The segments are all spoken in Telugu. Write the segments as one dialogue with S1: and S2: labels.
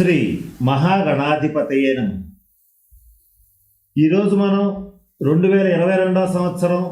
S1: శ్రీ మహాగణాధిపతయే ఈరోజు మనం రెండు వేల ఇరవై రెండవ సంవత్సరం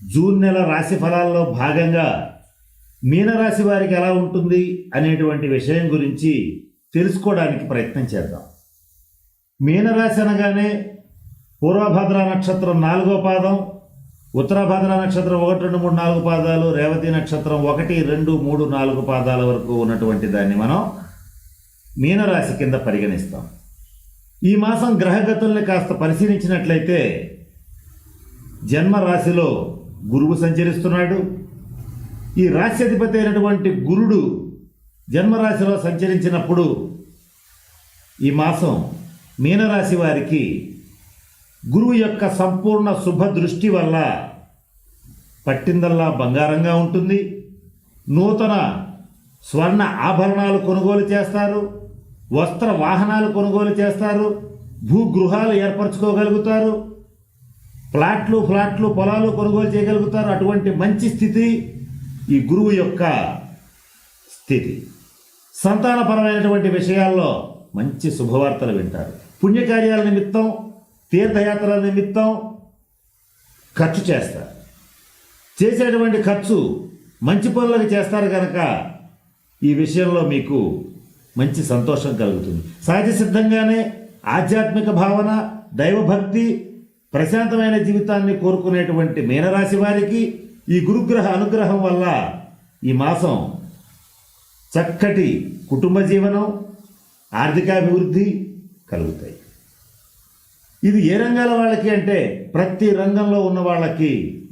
S1: జూన్ నెల రాశి ఫలాల్లో భాగంగా మీనరాశి వారికి ఎలా ఉంటుంది అనేటువంటి విషయం గురించి తెలుసుకోవడానికి ప్రయత్నం చేద్దాం. మీనరాశి అనగానే పూర్వభద్ర నక్షత్రం నాలుగో పాదం ఉత్తరభద్ర నక్షత్రం ఒకటి రెండు మూడు నాలుగు పాదాలు రేవతి నక్షత్రం ఒకటి రెండు మూడు నాలుగు పాదాల వరకు ఉన్నటువంటి దాన్ని మనం మీనరాశి కింద పరిగణిస్తాం. ఈ మాసం గ్రహగతుల్ని కాస్త పరిశీలించినట్లయితే జన్మరాశిలో గురువు సంచరిస్తున్నాడు. ఈ రాశ్యాధిపతి అయినటువంటి గురుడు జన్మరాశిలో సంచరించినప్పుడు ఈ మాసం మీనరాశి వారికి గురువు యొక్క సంపూర్ణ శుభ దృష్టి వల్ల పట్టిందల్లా బంగారంగా ఉంటుంది. నూతన స్వర్ణ ఆభరణాలు కొనుగోలు చేస్తారు. వస్త్ర వాహనాలు కొనుగోలు చేస్తారు భూగృహాలు ఏర్పరచుకోగలుగుతారు ప్లాట్లు ఫ్లాట్లు పొలాలు కొనుగోలు చేయగలుగుతారు. అటువంటి మంచి స్థితి ఈ గురువు యొక్క స్థితి. సంతానపరమైనటువంటి విషయాల్లో మంచి శుభవార్తలు వింటారు. పుణ్యకార్యాల నిమిత్తం తీర్థయాత్రల నిమిత్తం ఖర్చు చేస్తారు. చేసేటువంటి ఖర్చు మంచి పనులకు చేస్తారు కనుక ఈ విషయంలో మీకు మంచి సంతోషం కలుగుతుంది. సహజ సిద్ధంగానే ఆధ్యాత్మిక భావన దైవభక్తి ప్రశాంతమైన జీవితాన్ని కోరుకునేటువంటి మీనరాశి వారికి ఈ గురుగ్రహ అనుగ్రహం వల్ల ఈ మాసం చక్కటి కుటుంబ జీవనం ఆర్థికాభివృద్ధి కలుగుతాయి. ఇది ఏ రంగాల వాళ్ళకి అంటే ప్రతి రంగంలో ఉన్న వాళ్ళకి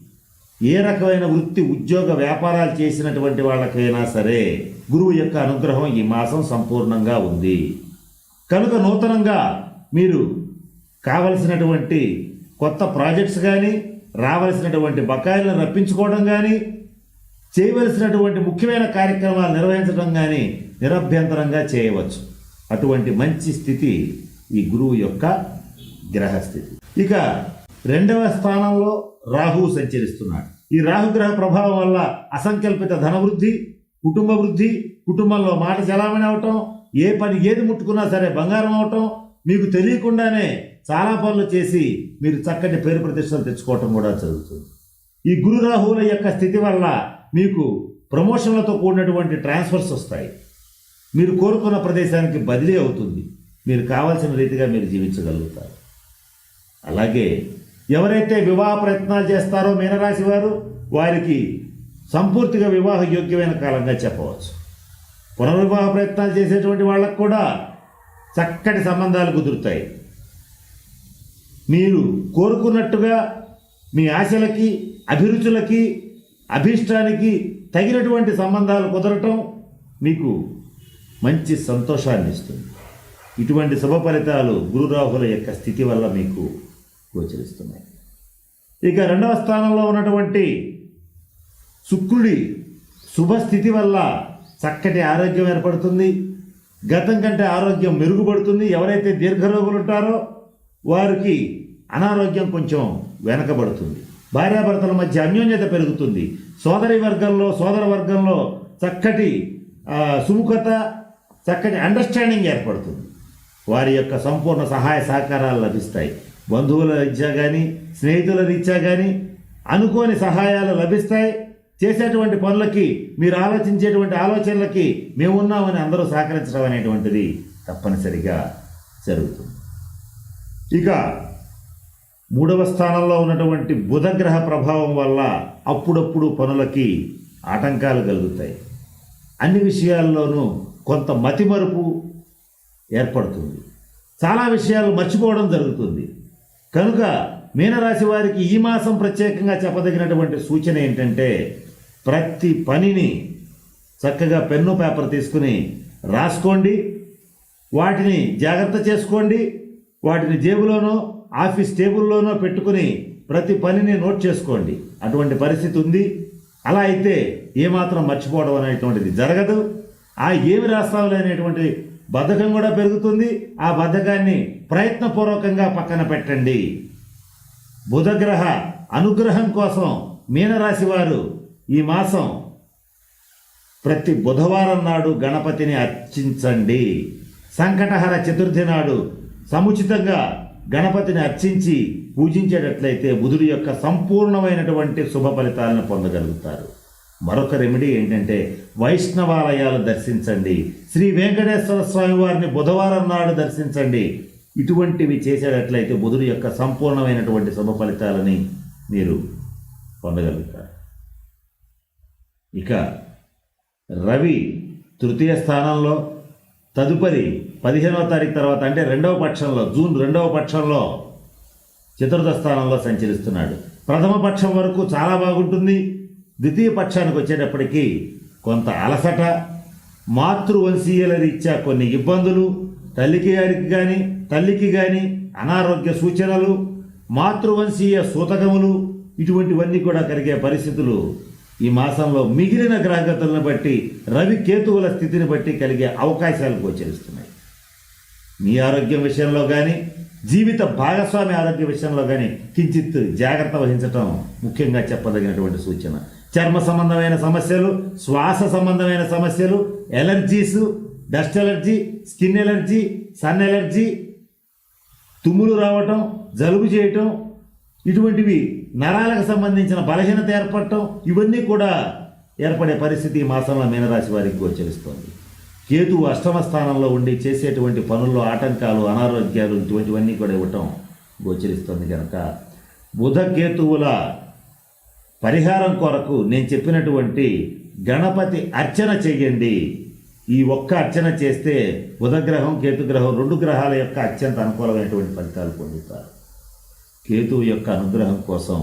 S1: ఏ రకమైన వృత్తి ఉద్యోగ వ్యాపారాలు చేసినటువంటి వాళ్ళకైనా సరే గురువు యొక్క అనుగ్రహం ఈ మాసం సంపూర్ణంగా ఉంది. కనుక నూతనంగా మీరు కావలసినటువంటి కొత్త ప్రాజెక్ట్స్ కానీ రావలసినటువంటి బకాయిలను రప్పించుకోవడం కానీ చేయవలసినటువంటి ముఖ్యమైన కార్యక్రమాలు నిర్వహించడం కానీ నిరభ్యంతరంగా చేయవచ్చు. అటువంటి మంచి స్థితి ఈ గురువు యొక్క గ్రహస్థితి. ఇక రెండవ స్థానంలో రాహువు సంచరిస్తున్నాడు. ఈ రాహుగ్రహ ప్రభావం వల్ల అసంకల్పిత ధనవృద్ధి కుటుంబ వృద్ధి కుటుంబంలో మాట చలామణి అవటం ఏ పని ఏది ముట్టుకున్నా సరే బంగారం అవటం మీకు తెలియకుండానే చాలా పనులు చేసి మీరు చక్కటి పేరు ప్రతిష్టలు తెచ్చుకోవటం కూడా జరుగుతుంది. ఈ గురు రాహువుల యొక్క స్థితి వల్ల మీకు ప్రమోషన్లతో కూడినటువంటి ట్రాన్స్ఫర్స్ వస్తాయి. మీరు కోరుకున్న ప్రదేశానికి బదిలీ అవుతుంది. మీరు కావాల్సిన రీతిగా మీరు జీవించగలుగుతారు. అలాగే ఎవరైతే వివాహ ప్రయత్నాలు చేస్తారో మీనరాశి వారు వారికి సంపూర్తిగా వివాహ యోగ్యమైన కాలంగా చెప్పవచ్చు. పునర్వివాహ ప్రయత్నాలు చేసేటువంటి వాళ్ళకు కూడా చక్కటి సంబంధాలు కుదురుతాయి. మీరు కోరుకున్నట్టుగా మీ ఆశలకి అభిరుచులకి అభీష్టానికి తగినటువంటి సంబంధాలు కుదరటం మీకు మంచి సంతోషాన్ని ఇస్తుంది. ఇటువంటి శుభ ఫలితాలు గురురాహుల యొక్క స్థితి వల్ల మీకు గోచరిస్తున్నాయి. ఇక రెండవ స్థానంలో ఉన్నటువంటి శుక్రుడి శుభస్థితి వల్ల చక్కటి ఆరోగ్యం ఏర్పడుతుంది. గతం కంటే ఆరోగ్యం మెరుగుపడుతుంది. ఎవరైతే దీర్ఘరోగులు ఉంటారో వారికి అనారోగ్యం కొంచెం వెనకబడుతుంది. భార్యాభర్తల మధ్య అన్యోన్యత పెరుగుతుంది. సోదరి వర్గంలో సోదర వర్గంలో చక్కటి సుముఖత చక్కటి అండర్స్టాండింగ్ ఏర్పడుతుంది. వారి యొక్క సంపూర్ణ సహాయ సహకారాలు లభిస్తాయి. బంధువుల రీత్యా కానీ స్నేహితుల రీత్యా కానీ అనుకోని సహాయాలు లభిస్తాయి. చేసేటువంటి పనులకి మీరు ఆలోచించేటువంటి ఆలోచనలకి మేమున్నామని అందరూ సహకరించడం అనేటువంటిది తప్పనిసరిగా జరుగుతుంది. ఇక మూడవ స్థానంలో ఉన్నటువంటి బుధగ్రహ ప్రభావం వల్ల అప్పుడప్పుడు పనులకి ఆటంకాలు కలుగుతాయి. అన్ని విషయాల్లోనూ కొంత మతిమరుపు ఏర్పడుతుంది. చాలా విషయాలు మర్చిపోవడం జరుగుతుంది. కనుక మీనరాశి వారికి ఈ మాసం ప్రత్యేకంగా చెప్పదగినటువంటి సూచన ఏంటంటే ప్రతి పనిని చక్కగా పెన్ను పేపర్ తీసుకుని రాసుకోండి. వాటిని జాగ్రత్త చేసుకోండి. వాటిని జేబులోనో ఆఫీస్ టేబుల్లోనో పెట్టుకుని ప్రతి పనిని నోట్ చేసుకోండి. అటువంటి పరిస్థితి ఉంది. అలా అయితే ఏమాత్రం మర్చిపోవడం అనేటువంటిది జరగదు. ఆ ఏమి రాస్తావులే అనేటువంటి బద్ధకం కూడా పెరుగుతుంది. ఆ బద్ధకాన్ని ప్రయత్నపూర్వకంగా పక్కన పెట్టండి. బుధగ్రహ అనుగ్రహం కోసం మీనరాశి వారు ఈ మాసం ప్రతి బుధవారం నాడు గణపతిని అర్చించండి. సంకటహర చతుర్థి నాడు సముచితంగా గణపతిని అర్చించి పూజించేటట్లయితే బుధుడి యొక్క సంపూర్ణమైనటువంటి శుభ ఫలితాలను పొందగలుగుతారు. మరొక రెమెడీ ఏంటంటే వైష్ణవాలయాలు దర్శించండి. శ్రీ వెంకటేశ్వర స్వామి వారిని బుధవారం నాడు దర్శించండి. ఇటువంటివి చేసేటట్లయితే బుధుడు యొక్క సంపూర్ణమైనటువంటి శుభ ఫలితాలని మీరు పొందగలుగుతారు. ఇక రవి తృతీయ స్థానంలో తదుపరి పదిహేనవ తారీఖు తర్వాత అంటే రెండవ పక్షంలో జూన్ రెండవ పక్షంలో చతుర్థ స్థానంలో సంచరిస్తున్నాడు. ప్రథమ పక్షం వరకు చాలా బాగుంటుంది. ద్వితీయ పక్షానికి వచ్చేటప్పటికీ కొంత అలసట మాతృవంశీయుల రీత్యా కొన్ని ఇబ్బందులు తల్లికి గారికి కానీ తల్లికి కానీ అనారోగ్య సూచనలు మాతృవంశీయ సూతకములు ఇటువంటివన్నీ కూడా కలిగే పరిస్థితులు ఈ మాసంలో మిగిలిన గ్రహగతులను బట్టి రవి కేతువుల స్థితిని బట్టి కలిగే అవకాశాలు గోచరిస్తున్నాయి మీ ఆరోగ్యం విషయంలో కానీ జీవిత భాగస్వామి ఆరోగ్య విషయంలో కానీ కించిత్ జాగ్రత్త వహించటం ముఖ్యంగా చెప్పదగినటువంటి సూచన. చర్మ సంబంధమైన సమస్యలు శ్వాస సంబంధమైన సమస్యలు allergies dust allergy skin allergy sun allergy తుమ్ములు రావటం జలుబు చేయటం ఇటువంటివి నరాలకు సంబంధించిన బలహీనత ఏర్పడటం ఇవన్నీ కూడా ఏర్పడే పరిస్థితి ఈ మాసంలో మీనరాశి వారికి గోచరిస్తోంది. కేతువు అష్టమ స్థానంలో ఉండి చేసేటువంటి పనుల్లో ఆటంకాలు అనారోగ్యాలు ఇటువంటివన్నీ కూడా ఇవ్వటం గోచరిస్తుంది కనుక బుధ కేతువుల పరిహారం కొరకు నేను చెప్పినటువంటి గణపతి అర్చన చెయ్యండి ఈ ఒక్క అర్చన చేస్తే బుధగ్రహం కేతుగ్రహం రెండు గ్రహాల యొక్క అత్యంత అనుకూలమైనటువంటి ఫలితాలు పొందుతారు. కేతువు యొక్క అనుగ్రహం కోసం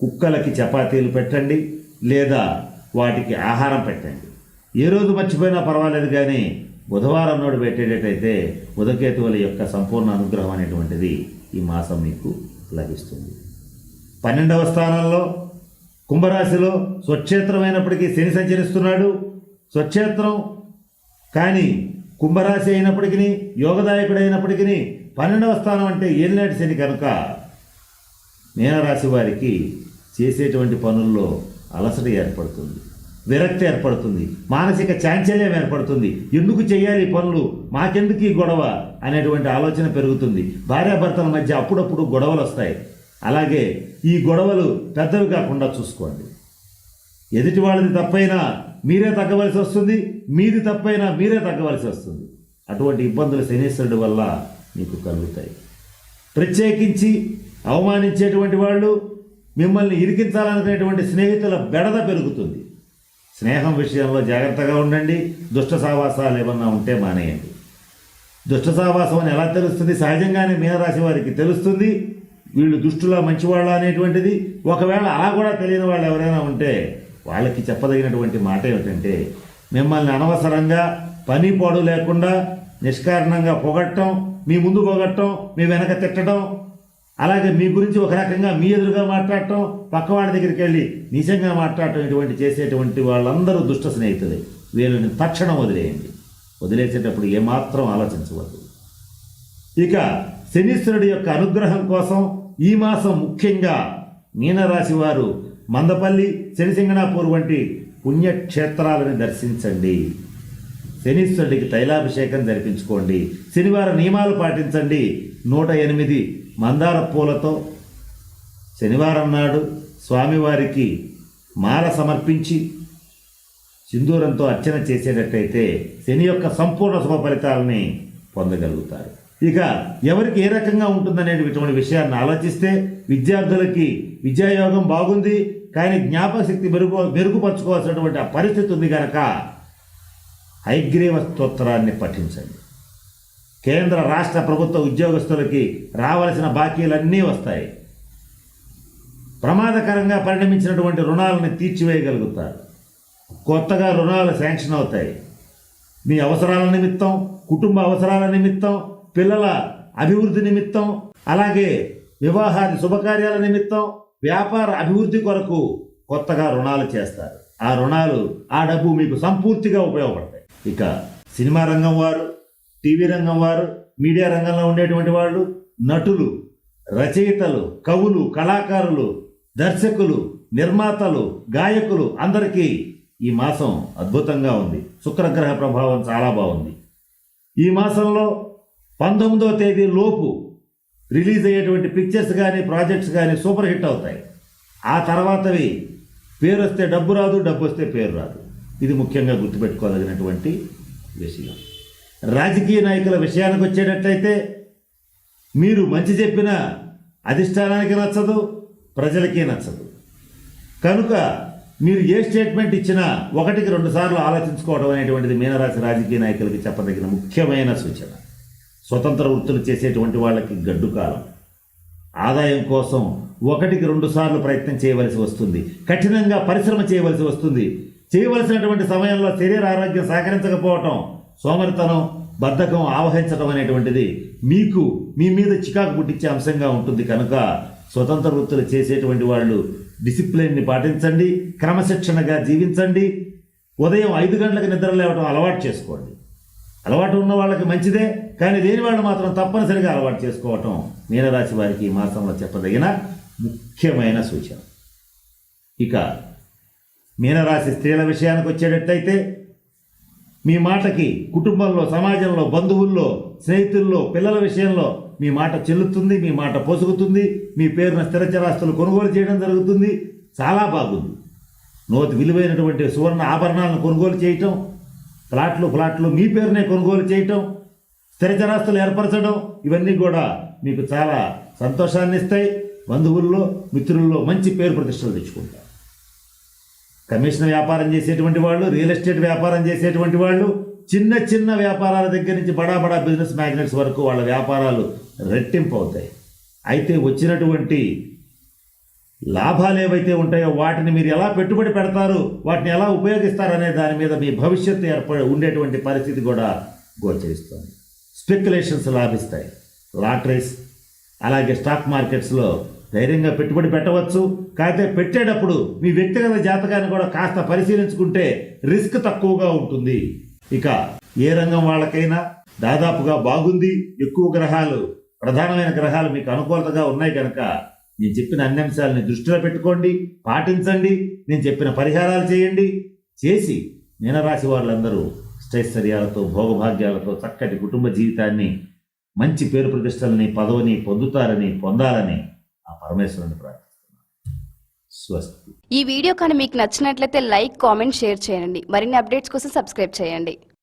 S1: కుక్కలకి చపాతీలు పెట్టండి లేదా వాటికి ఆహారం పెట్టండి. ఏ రోజు మర్చిపోయినా పర్వాలేదు కానీ బుధవారం నాడు పెట్టేటట్టయితే బుధకేతువుల యొక్క సంపూర్ణ అనుగ్రహం అనేటువంటిది ఈ మాసం మీకు లభిస్తుంది. పన్నెండవ స్థానంలో కుంభరాశిలో స్వచ్ఛేత్రమైనప్పటికీ శని సంచరిస్తున్నాడు. స్వచ్ఛేత్రం కానీ కుంభరాశి అయినప్పటికీ యోగదాయకుడైనప్పటికీ పన్నెండవ స్థానం అంటే ఏలినాటి శని కనుక మీనరాశి వారికి చేసేటువంటి పనుల్లో అలసట ఏర్పడుతుంది విరక్తి ఏర్పడుతుంది మానసిక చాంచల్యం ఏర్పడుతుంది. ఎందుకు చేయాలి ఈ పనులు? మాకెందుకు ఈ గొడవ? అనేటువంటి ఆలోచన పెరుగుతుంది. భార్యాభర్తల మధ్య అప్పుడప్పుడు గొడవలు వస్తాయి. అలాగే ఈ గొడవలు పెద్దవి కాకుండా చూసుకోండి. ఎదుటి వాళ్ళది తప్పైనా మీరే తగ్గవలసి వస్తుంది మీది తప్పైనా మీరే తగ్గవలసి వస్తుంది. అటువంటి ఇబ్బందులు శనీశ్వరుడి వల్ల మీకు కలుగుతాయి. ప్రత్యేకించి అవమానించేటువంటి వాళ్ళు మిమ్మల్ని ఇరికించాలనుకునేటువంటి స్నేహితుల బెడద పెరుగుతుంది. స్నేహం విషయంలో జాగ్రత్తగా ఉండండి దుష్ట సావాసాలు ఏమన్నా ఉంటే మానేయండి. దుష్ట సావాసం అని ఎలా తెలుస్తుంది? సహజంగానే మీనరాశి వారికి తెలుస్తుంది. వీళ్ళు దుష్టులా మంచివాళ్ళ అనేటువంటిది ఒకవేళ అలా కూడా తెలియని వాళ్ళు ఎవరైనా ఉంటే వాళ్ళకి చెప్పదగినటువంటి మాట ఏమిటంటే మిమ్మల్ని అనవసరంగా పని పాడు లేకుండా నిష్కారణంగా పొగట్టం మీ ముందు పొగట్టం మీ వెనక తిట్టడం అలాగే మీ గురించి ఒక రకంగా మీ ఎదురుగా మాట్లాడటం పక్కవాడి దగ్గరికి వెళ్ళి నిజంగా మాట్లాడటం ఇటువంటి చేసేటువంటి వాళ్ళందరూ దుష్ట స్నేహితులే. వీళ్ళని తక్షణం వదిలేయండి. వదిలేసేటప్పుడు ఏమాత్రం ఆలోచించవద్దు. ఇక శనీశ్వరుడి యొక్క అనుగ్రహం కోసం ఈ మాసం ముఖ్యంగా మీనరాశి వారు మందపల్లి శనిసింగనాపూర్ వంటి పుణ్యక్షేత్రాలను దర్శించండి. శనీశ్వరుడికి తైలాభిషేకం జరిపించుకోండి. శనివారం నియమాలు పాటించండి. నూట ఎనిమిది మందార పూలతో శనివారం నాడు స్వామివారికి మాల సమర్పించి సింధూరంతో అర్చన చేసేటట్టయితే శని యొక్క సంపూర్ణ శుభ ఫలితాలని పొందగలుగుతారు. ఇక ఎవరికి ఏ రకంగా ఉంటుందనేటువంటి విషయాన్ని ఆలోచిస్తే విద్యార్థులకి విద్యాయోగం బాగుంది కానీ జ్ఞాపక శక్తి మెరుగు మెరుగుపరచుకోవాల్సినటువంటి ఆ పరిస్థితి ఉంది కనుక హైగ్రీవ స్తోత్రాన్ని పఠించండి. కేంద్ర రాష్ట్ర ప్రభుత్వ ఉద్యోగస్తులకి రావలసిన బాకీలన్నీ వస్తాయి. ప్రమాదకరంగా పరిణమించినటువంటి రుణాలను తీర్చివేయగలుగుతారు. కొత్తగా రుణాలు శాంక్షన్ అవుతాయి. మీ అవసరాల నిమిత్తం కుటుంబ అవసరాల నిమిత్తం పిల్లల అభివృద్ధి నిమిత్తం అలాగే వివాహాది శుభకార్యాల నిమిత్తం వ్యాపార అభివృద్ధి కొరకు కొత్తగా రుణాలు చేస్తారు. ఆ రుణాలు ఆ డబ్బు మీకు సంపూర్తిగా ఉపయోగపడతాయి. ఇక సినిమా రంగం వారు టీవీ రంగం వారు మీడియా రంగంలో ఉండేటువంటి వాళ్ళు నటులు రచయితలు కవులు కళాకారులు దర్శకులు నిర్మాతలు గాయకులు అందరికీ ఈ మాసం అద్భుతంగా ఉంది. శుక్రగ్రహ ప్రభావం చాలా బాగుంది. ఈ మాసంలో పంతొమ్మిదవ తేదీ లోపు రిలీజ్ అయ్యేటువంటి పిక్చర్స్ కానీ ప్రాజెక్ట్స్ కానీ సూపర్ హిట్ అవుతాయి. ఆ తర్వాతవి పేరు వస్తే డబ్బు రాదు డబ్బు వస్తే పేరు రాదు. ఇది ముఖ్యంగా గుర్తుపెట్టుకోదగినటువంటి విషయం. రాజకీయ నాయకుల విషయానికి వచ్చేటట్లయితే మీరు మంచి చెప్పిన అధిష్టానానికి నచ్చదు ప్రజలకి నచ్చదు. కనుక మీరు ఏ స్టేట్మెంట్ ఇచ్చినా ఒకటికి రెండుసార్లు ఆలోచించుకోవడం అనేటువంటిది మీనరాశి రాజకీయ నాయకులకి చెప్పదగిన ముఖ్యమైన సూచన. స్వతంత్ర వృత్తులు చేసేటువంటి వాళ్ళకి గడ్డు కాలం. ఆదాయం కోసం ఒకటికి రెండు సార్లు ప్రయత్నం చేయవలసి వస్తుంది. కఠినంగా పరిశ్రమ చేయవలసి వస్తుంది. చేయవలసినటువంటి సమయంలో శరీర ఆరోగ్యం సహకరించకపోవటం సోమరితనం బద్ధకం ఆవహించడం అనేటువంటిది మీకు మీ మీద చికాకు పుట్టించే అంశంగా ఉంటుంది కనుక స్వతంత్ర వృత్తులు చేసేటువంటి వాళ్ళు డిసిప్లిన్ని పాటించండి క్రమశిక్షణగా జీవించండి. ఉదయం ఐదు గంటలకు నిద్ర లేవడం అలవాటు చేసుకోండి. అలవాటు ఉన్న వాళ్ళకి మంచిదే. కానీ లేని వాళ్ళు మాత్రం తప్పనిసరిగా అలవాటు చేసుకోవటం మీనరాశి వారికి ఈ మాసంలో చెప్పదగిన ముఖ్యమైన సూచన. ఇక మీనరాశి స్త్రీల విషయానికి వచ్చేటట్టయితే మీ మాటకి కుటుంబంలో సమాజంలో బంధువుల్లో స్నేహితుల్లో పిల్లల విషయంలో మీ మాట చెల్లుతుంది మీ మాట పొసుగుతుంది మీ పేరున స్థిరచరాస్తులు కొనుగోలు చేయడం జరుగుతుంది చాలా బాగుంది. నోతి విలువైనటువంటి సువర్ణ ఆభరణాలను కొనుగోలు చేయటం ప్లాట్లు ఫ్లాట్లు మీ పేరునే కొనుగోలు చేయటం స్థిరచరాస్తులు ఏర్పరచడం ఇవన్నీ కూడా మీకు చాలా సంతోషాన్ని ఇస్తాయి బంధువుల్లో మిత్రుల్లో మంచి పేరు ప్రతిష్టలు తెచ్చుకుంటారు. కమిషన్ వ్యాపారం చేసేటువంటి వాళ్ళు రియల్ ఎస్టేట్ వ్యాపారం చేసేటువంటి వాళ్ళు చిన్న చిన్న వ్యాపారాల దగ్గర నుంచి బడా బడా బిజినెస్ మ్యాగ్నెట్స్ వరకు వాళ్ళ వ్యాపారాలు రెట్టింపు అవుతాయి అయితే వచ్చినటువంటి లాభాలు ఏవైతే ఉంటాయో వాటిని మీరు ఎలా పెట్టుబడి పెడతారు వాటిని ఎలా ఉపయోగిస్తారు అనే దాని మీద మీ భవిష్యత్తు ఏర్పడి ఉండేటువంటి పరిస్థితి కూడా గోచరిస్తుంది. స్పెక్యులేషన్స్ లాభిస్తాయి. లాటరీస్ అలాగే స్టాక్ మార్కెట్స్లో ధైర్యంగా పెట్టుబడి పెట్టవచ్చు. కాకపోతే పెట్టేటప్పుడు మీ వ్యక్తిగత జాతకాన్ని కూడా కాస్త పరిశీలించుకుంటే రిస్క్ తక్కువగా ఉంటుంది. ఇక ఏ రంగం వాళ్ళకైనా దాదాపుగా బాగుంది. ఎక్కువ గ్రహాలు ప్రధానమైన గ్రహాలు మీకు అనుకూలతగా ఉన్నాయి కనుక నేను చెప్పిన అన్ని అంశాలని దృష్టిలో పెట్టుకోండి పాటించండి నేను చెప్పిన పరిహారాలు చేయండి. చేసి మీనరాశి వాళ్ళందరూ స్థైశ్వర్యాలతో భోగభాగ్యాలతో చక్కటి కుటుంబ జీవితాన్ని మంచి పేరు ప్రతిష్టలని పదవిని పొందుతారని పొందాలని ఆ పరమేశ్వరుని ప్రార్థిస్తున్నాను. స్వస్తి.
S2: ఈ వీడియో కానీ మీకు నచ్చినట్లయితే లైక్ కామెంట్ షేర్ చేయండి. మరిన్ని అప్డేట్స్ కోసం సబ్స్క్రైబ్ చేయండి.